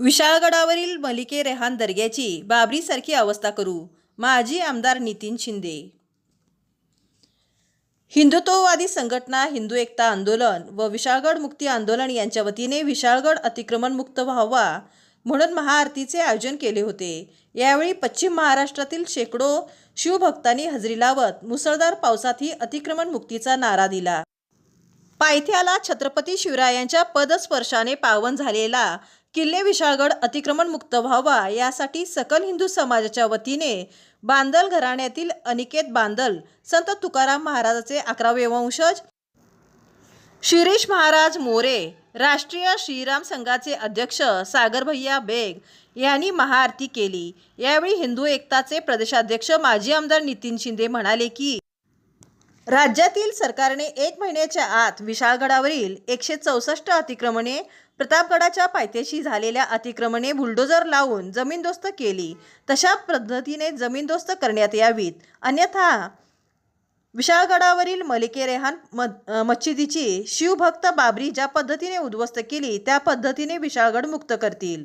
विशाळगडावरील मलिके रेहान दर्ग्याची बाबरीसारखी अवस्था करू. माजी आमदार नितीन शिंदे. हिंदुत्ववादी संघटना हिंदू एकता आंदोलन व विशाळगड मुक्ती आंदोलन यांच्या वतीने विशाळगड अतिक्रमण मुक्त व्हावा म्हणून महाआरतीचे आयोजन केले होते. यावेळी पश्चिम महाराष्ट्रातील शेकडो शिवभक्तांनी हजेरी लावत मुसळधार पावसातही अतिक्रमण मुक्तीचा नारा दिला. पायथ्याला छत्रपती शिवरायांच्या पदस्पर्शाने पावन झालेला किल्ले विशाळगड अतिक्रमणमुक्त व्हावा यासाठी सकल हिंदू समाजाच्या वतीने बांदल घराण्यातील अनिकेत बांदल संत तुकाराम महाराजाचे अकरावे वंशज शिरीष महाराज मोरे राष्ट्रीय श्रीराम संघाचे अध्यक्ष सागर भैया बेग यांनी महाआरती केली. यावेळी हिंदू एकताचे प्रदेशाध्यक्ष माजी आमदार नितीन शिंदे म्हणाले की राज्यातील सरकारने एक महिन्याच्या आत विशाळगडावरील एकशे चौसष्ट अतिक्रमणे प्रतापगडाच्या पायथ्याशी झालेल्या अतिक्रमणे बुलडोजर लावून जमीनदोस्त केली. तशा पद्धतीने जमीनदोस्त करण्यात यावीत. अन्यथा विशाळगडावरील मलिके रेहान मद मच्छिदीची शिवभक्त बाबरी ज्या पद्धतीने उद्ध्वस्त केली त्या पद्धतीने विशाळगड मुक्त करतील.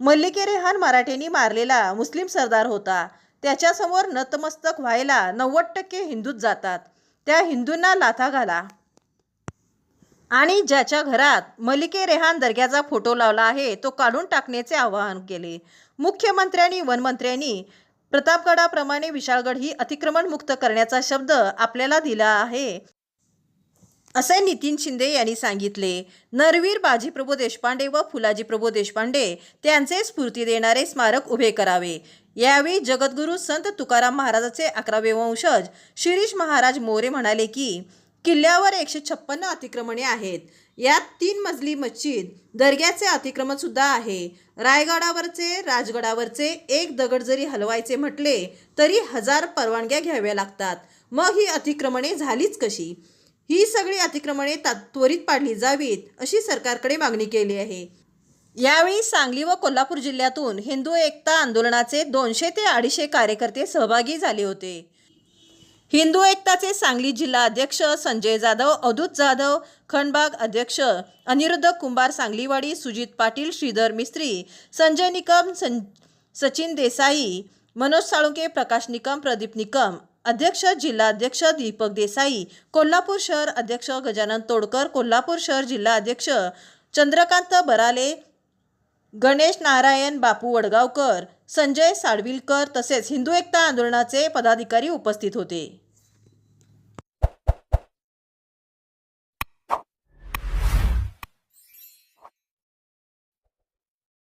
मल्लिके रेहान मराठ्यांनी मारलेला मुस्लिम सरदार होता. त्याच्यासमोर नतमस्तक व्हायला नव्वद टक्के हिंदूच जातात. त्या हिंदूंना लाथा घाला. आणि ज्याच्या घरात मलिके रेहान दर्ग्याचा फोटो लावला आहे तो काढून टाकण्याचे आवाहन केले. मुख्यमंत्र्यांनी वनमंत्र्यांनी प्रतापगडाप्रमाणे विशाळगड ही अतिक्रमण मुक्त करण्याचा शब्द आपल्याला दिला आहे. असे नितीन शिंदे यांनी सांगितले. नरवीर बाजीप्रभू देशपांडे व फुलाजी प्रभू देशपांडे त्यांचे स्फूर्ती देणारे स्मारक उभे करावे. यावेळी जगद्गुरू संत तुकाराम महाराजाचे अकरावे वंशज शिरीष महाराज मोरे म्हणाले की किल्ल्यावर एकशे छप्पन्न अतिक्रमणे आहेत. यात तीन मजली मस्जिद दर्ग्याचे अतिक्रमण सुद्धा आहे. रायगडावरचे राजगडावरचे एक दगड जरी हलवायचे म्हटले तरी हजार परवानग्या घ्याव्या लागतात. मग ही अतिक्रमणे झालीच कशी? ही सगळी अतिक्रमणे ता त्वरित पाडली जावीत अशी सरकारकडे मागणी केली आहे. यावेळी सांगली व कोल्हापूर जिल्ह्यातून हिंदू एकता आंदोलनाचे दोनशे ते अडीचशे कार्यकर्ते सहभागी झाले होते. हिंदू एकताचे सांगली जिल्हा अध्यक्ष संजय जाधव अवधूत जाधव खंडबाग अध्यक्ष अनिरुद्ध कुंभार सांगलीवाडी सुजित पाटील श्रीधर मिस्त्री संजय निकम सं सचिन देसाई मनोज साळुंके प्रकाश निकम प्रदीप निकम अध्यक्ष जिल्हाध्यक्ष दीपक देसाई कोल्हापूर शहर अध्यक्ष गजानन तोडकर कोल्हापूर शहर जिल्हा अध्यक्ष चंद्रकांत बराले गणेश नारायण बापू वडगावकर संजय साडविलकर तसेच हिंदू एकता आंदोलनाचे पदाधिकारी उपस्थित होते.